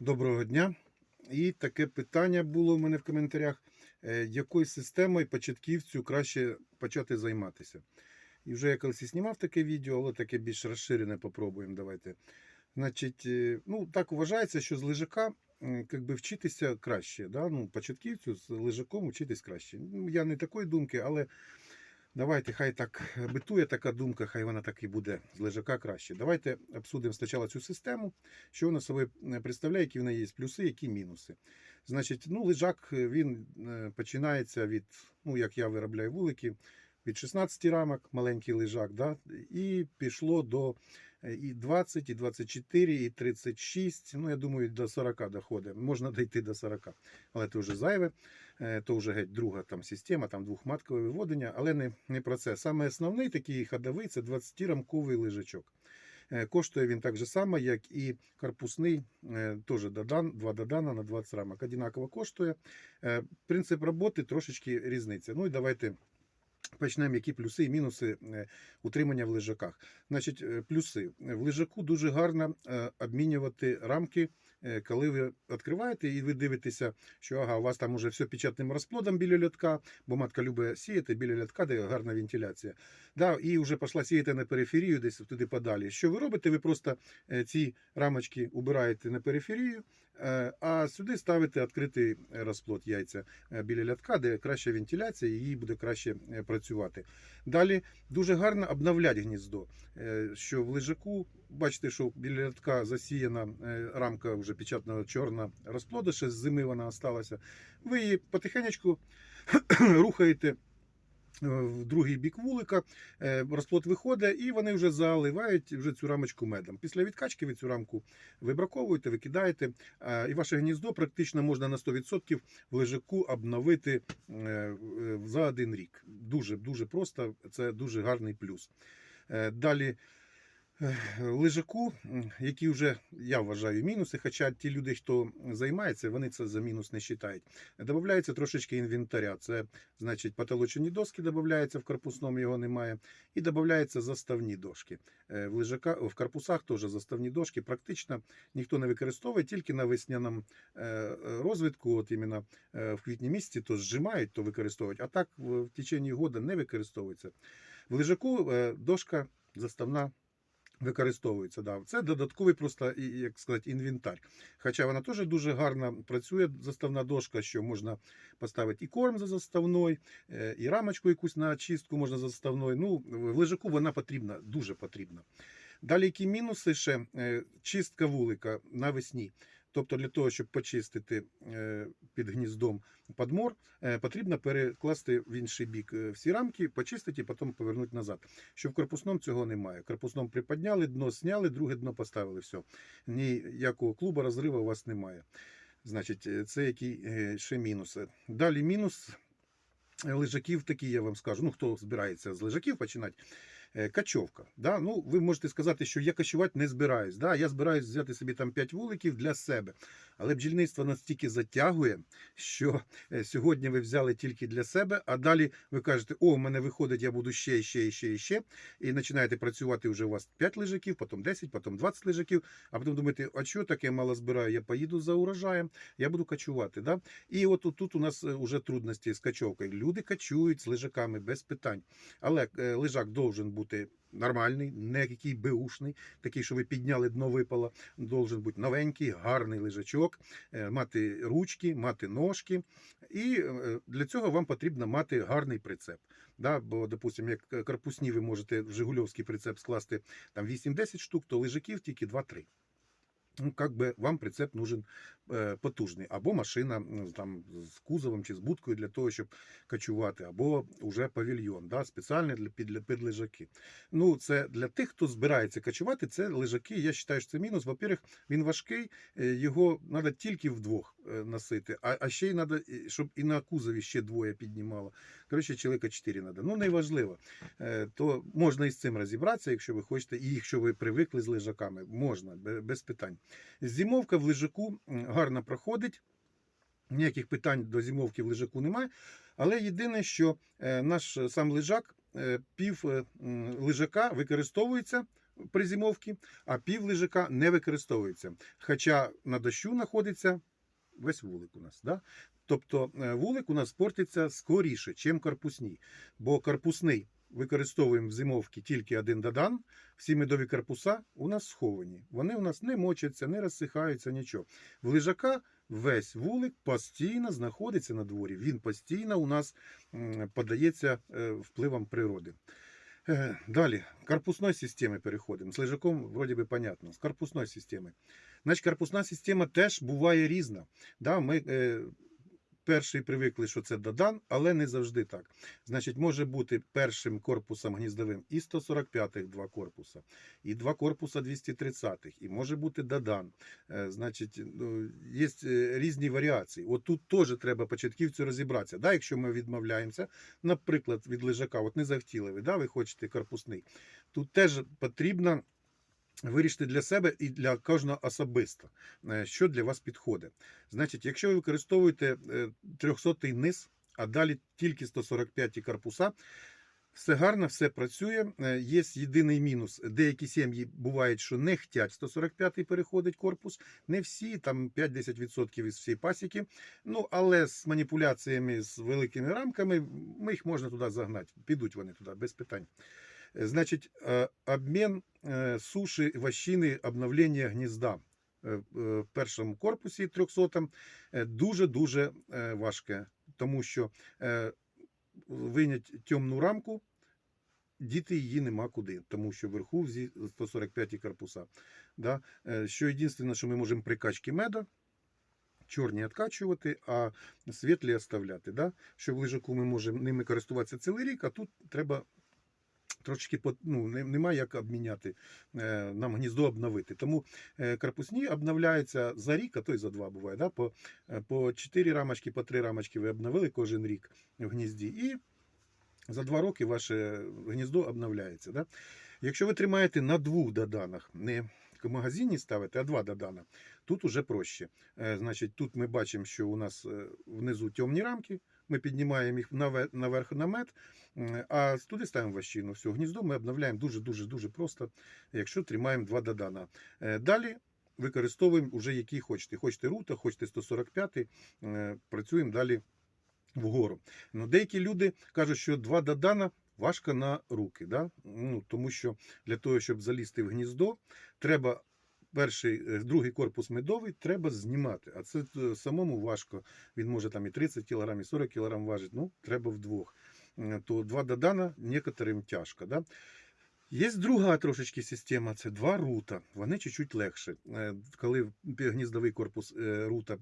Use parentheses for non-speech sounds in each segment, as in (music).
Доброго дня. І таке питання було в мене в коментарях: е, якою системою початківцю краще почати займатися? І вже я колись знімав таке відео, але таке більш розширене попробуємо. Давайте. Значить, е, ну так вважається, що з лежака м, как би, вчитися краще. Да? Ну, початківцю з лежаком вчитись краще. Ну, я не такої думки, але давайте, хай так битує така думка, хай вона так і буде з лежака краще. Давайте обсудимо спочатку цю систему, що вона собою е, представляє, які в неї є плюси, які мінуси. Значить, ну, лежак е, він е, починається від, ну, як я виробляю вулики, від 16 рамок, маленький лежак, да, і пішло до і 20, і 24, і 36, ну, я думаю, до 40 доходить. Можна дійти до 40, але це вже зайве, то вже геть друга там система, там двохматкове виводення, але не, не про це. Саме основний такий ходовий це 20-рамковий лежачок. Е, Коштує він так же само, як і корпусний, е, теж додан, два додана на 20 рамок. Одинаково коштує. Е, Принцип роботи трошечки різниця. Ну і давайте почнемо, які плюси і мінуси е, утримання в лежаках. Значить, е, плюси. В лежаку дуже гарно е, обмінювати рамки, е, коли ви відкриваєте і ви дивитеся, що ага, у вас там уже все печатним розплодом біля льотка, бо матка любить сіяти біля льотка, де гарна вентиляція. Да, і вже пішла сіяти на периферію, десь туди подалі. Що ви робите? Ви просто е, ці рамочки убираєте на периферію, е, а сюди ставите відкритий розплод яйця е, біля лятка, де краща вентиляція, і їй буде краще е, працювати. Далі дуже гарно обновляти гніздо. е, Що в лежаку, бачите, що біля лятка засіяна е, рамка вже печатного чорна розплоду, ще з зими вона осталася. Ви її потихенечку (clears throat) рухаєте е, в другий бік вулика, е, розплод виходить, і вони вже заливають вже цю рамочку медом. Після відкачки ви цю рамку вибраковуєте, викидаєте, е, і ваше гніздо практично можна на 100% в лежаку обновити е, е, за один рік. Дуже дуже просто, це дуже гарний плюс. Е, Далі. Лежаку, які вже я вважаю мінуси, хоча ті люди, хто займається, вони це за мінус не вважають. Додається трошечки інвентаря. Це значить потолочені доски додаються в корпусному, його немає. І додаються заставні дошки. Е, В лежака в корпусах теж заставні дошки. Практично ніхто не використовує, тільки на весняному е, розвитку, от іменно е, в квітні місяці, то зжимають, то використовують. А так в, течение года не використовується. В лежаку дошка заставна. Використовується, да. Це додатковий просто, як сказати, інвентар. Хоча вона теж дуже гарно працює, заставна дошка, що можна поставити і корм за заставною, е, і рамочку якусь на очистку можна за заставною. Ну, в лежаку вона потрібна, дуже потрібна. Далі, які мінуси ще Е, чистка вулика навесні. Тобто для того, щоб почистити е, під гніздом подмор, е, потрібно перекласти в інший бік е, всі рамки, почистити і потім повернути назад. Що в корпусному цього немає. В корпусному приподняли, дно зняли, друге дно поставили. Все. Ніякого клуба розриву у вас немає. Значить, це які ще мінуси. Далі мінус лежаків такий, я вам скажу. Ну, хто збирається з лежаків починати. Е, Качовка. Да? Ну, ви можете сказати, що я качувати не збираюсь. Да? Я збираюсь взяти собі там 5 вуликів для себе. Але бджільництво настільки затягує, що е, сьогодні ви взяли тільки для себе, а далі ви кажете, о, у мене виходить, я буду ще, ще, ще, ще. І починаєте працювати вже у вас 5 лежаків, потім 10, потім 20 лежаків, а потім думаєте, а що таке мало збираю? Я поїду за урожаєм, я буду качувати. Да? І от тут, у нас вже трудності з качовкою. Люди качують з лежаками без питань. Але е, лежак должен бути нормальний, не який беушний, такий, що ви підняли дно випало. Должен бути новенький, гарний лежачок, е, мати ручки, мати ножки. І е, для цього вам потрібно мати гарний прицеп. Да? Бо, допустимо, як карпусні, ви можете в Жигульовський прицеп скласти там 8-10 штук, то лежаків тільки 2-3. Ну, как би вам прицеп нужен е, потужний, або машина там з кузовом чи з будкою для того, щоб качувати, або вже павільйон, да, спеціальний для під, для- під лежаки. Ну, це для тих, хто збирається качувати, це лежаки. Я вважаю, що це мінус. Во-первых, він важкий, е, його треба тільки вдвох е, носити, а, а ще й треба, щоб і на кузові ще двоє піднімало. Коротше, чоловіка 4 треба. Ну, неважливо. Е, То можна із цим розібратися, якщо ви хочете, і якщо ви привикли з лежаками, можна, без питань. Зимовка в лежаку гарно проходить. Ніяких питань до зимовки в лежаку немає. Але єдине, що е, наш сам лежак, е, пів лежака використовується при зимовці, а пів лежака не використовується. Хоча на дощу знаходиться весь вулик у нас. Да? Тобто е, вулик у нас портиться скоріше, ніж карпусні. Бо карпусний використовуємо в зимовці тільки один додан. Всі медові карпуса у нас сховані. Вони у нас не мочаться, не розсихаються, нічого. В лежака весь вулик постійно знаходиться на дворі. Він постійно у нас подається е, впливом природи. Е, Далі, корпусної системи переходимо. З лежаком, вроді би, понятно. З корпусної системи. Значить, корпусна система теж буває різна. Да, ми е, перший привикли, що це додан, але не завжди так. Значить, може бути першим корпусом гніздовим і 145-х два корпуса, і два корпуса 230-х, і може бути додан. Е, значить, ну, є е, різні варіації. От тут теж треба початківцю розібратися. Да, якщо ми відмовляємося, наприклад, від лежака, от не захотіли ви, да, ви хочете корпусний, тут теж потрібно вирішити для себе і для кожного особисто, е, що для вас підходить. Значить, якщо ви використовуєте 300-й низ, а далі тільки 145 корпуса, все гарно, все працює. Е, Є єдиний мінус. Деякі сім'ї бувають, що не хотять 145-й переходить корпус. Не всі, там 5-10% із всієї пасіки. Ну, але з маніпуляціями з великими рамками ми їх можна туди загнати. Підуть вони туди без питань. Е, Значить, е, обмін е, суші, вощини, обновлення гнізда в першому корпусі 300 дуже-дуже важке, тому що винять темну рамку, діти її нема куди, тому що вверху зі 145 корпуса. Да? Е, Що єдине, що ми можемо при качці меда, чорні відкачувати, а світлі оставляти. Да? Що в лежаку ми можемо ними користуватися цілий рік, а тут треба трошки ну, немає як обміняти, е, нам гніздо обновити. Тому е, корпусні обновляються за рік, а то й за два буває. Да? По, е, по 4 рамочки, по 3 рамочки ви обновили кожен рік в гнізді. І за два роки ваше гніздо обновляється. Да? Якщо ви тримаєте на двох доданах, не в магазині ставите, а два додана, тут уже проще. Значить, тут ми бачимо, що у нас внизу темні рамки, ми піднімаємо їх наверх на мед, а туди ставимо ващину. Все, гніздо ми обновляємо дуже-дуже дуже просто, якщо тримаємо два додана. Е, Далі використовуємо вже які хочете. Хочете рута, хочете 145, е, працюємо далі вгору. Ну, деякі люди кажуть, що два додана важко на руки. Да? Ну, тому що для того, щоб залізти в гніздо, треба. Перший, е, другий корпус медовий треба знімати, а це е, самому важко. Він може там і 30 кг, і 40 кг важить. Ну, треба вдвох. Е, То два додана некоторим тяжко. Да? Є друга трошечки система, це два рута. Вони чуть-чуть легше. Коли гніздовий корпус рута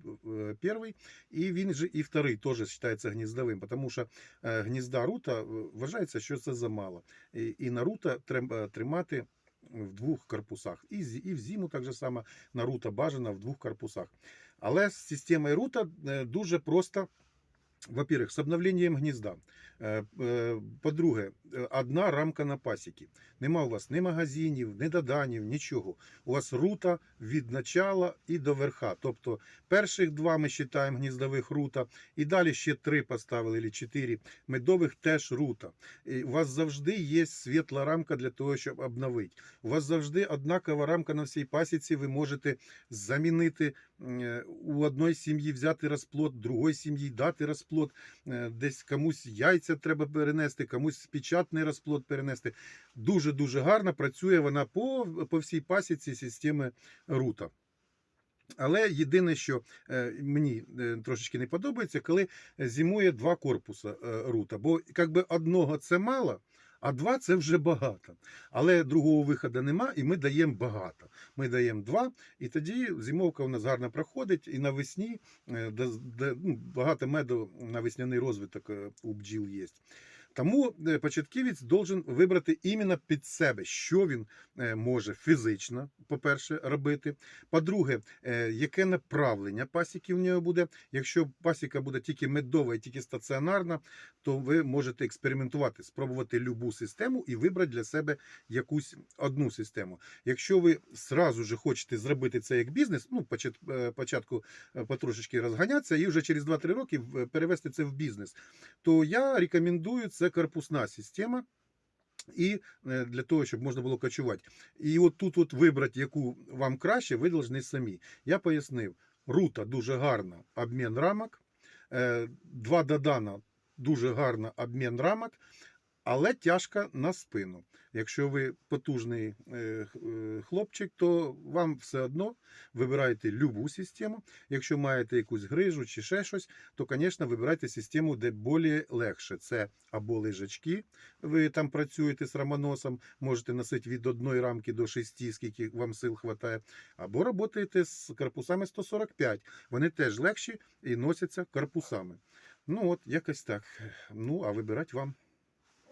перший, і він же і вторий теж вважається гніздовим, тому що гнізда рута вважається, що це замало. І на рута треба тримати в двох корпусах. І, і в зиму так же само на рута бажана в двох корпусах. Але з системою рута е, дуже просто. Во-первых, с обновлением гнізда. Е, е, По-друге, е, одна рамка на пасіки. Нема у вас ні магазинів, ні доданів, нічого. У вас рута від начала і до верха. Тобто перших два ми вважаємо гніздових рута, і далі ще три поставили, або чотири медових теж рута. І у вас завжди є світла рамка для того, щоб обновити. У вас завжди однакова рамка на всій пасіці. Ви можете замінити е, у одної сім'ї взяти розплод, другої сім'ї дати розплод, е, десь комусь яйця треба перенести, комусь печатний розплод перенести. Дуже дуже гарно працює вона по, по всій пасіці системи рута. Але єдине, що е, мені е, трошечки не подобається, коли зимує два корпуси е, рута. Бо якби одного це мало, а два це вже багато. Але другого виходу нема, і ми даємо багато. Ми даємо два, і тоді зимовка у нас гарно проходить, і навесні е, ну, багато меду на весняний розвиток е, у бджіл є. Тому е, початківець должен вибрати іменно під себе, що він е, може фізично, по-перше, робити. По-друге, е, яке направлення пасіки в нього буде. Якщо пасіка буде тільки медова і тільки стаціонарна, то ви можете експериментувати, спробувати любу систему і вибрати для себе якусь одну систему. Якщо ви сразу же хочете зробити це як бізнес, ну початку потрошечки розганятися і вже через 2-3 роки перевести це в бізнес, то я рекомендую це корпусна система. І е, для того, щоб можна було кочувати. І от тут от вибрати, яку вам краще, ви повинні самі. Я пояснив, рута дуже гарна, обмін рамок, е, два додана дуже гарна обмін рамок, але тяжка на спину. Якщо ви потужний е, е, хлопчик, то вам все одно вибирайте любу систему. Якщо маєте якусь грижу чи ще щось, то, звісно, вибирайте систему, де більш легше. Це або лежачки, ви там працюєте з рамоносом, можете носити від одної рамки до шести, скільки вам сил вистачає, або працюєте з корпусами 145. Вони теж легші і носяться корпусами. Ну от, якось так. Ну, а вибирати вам.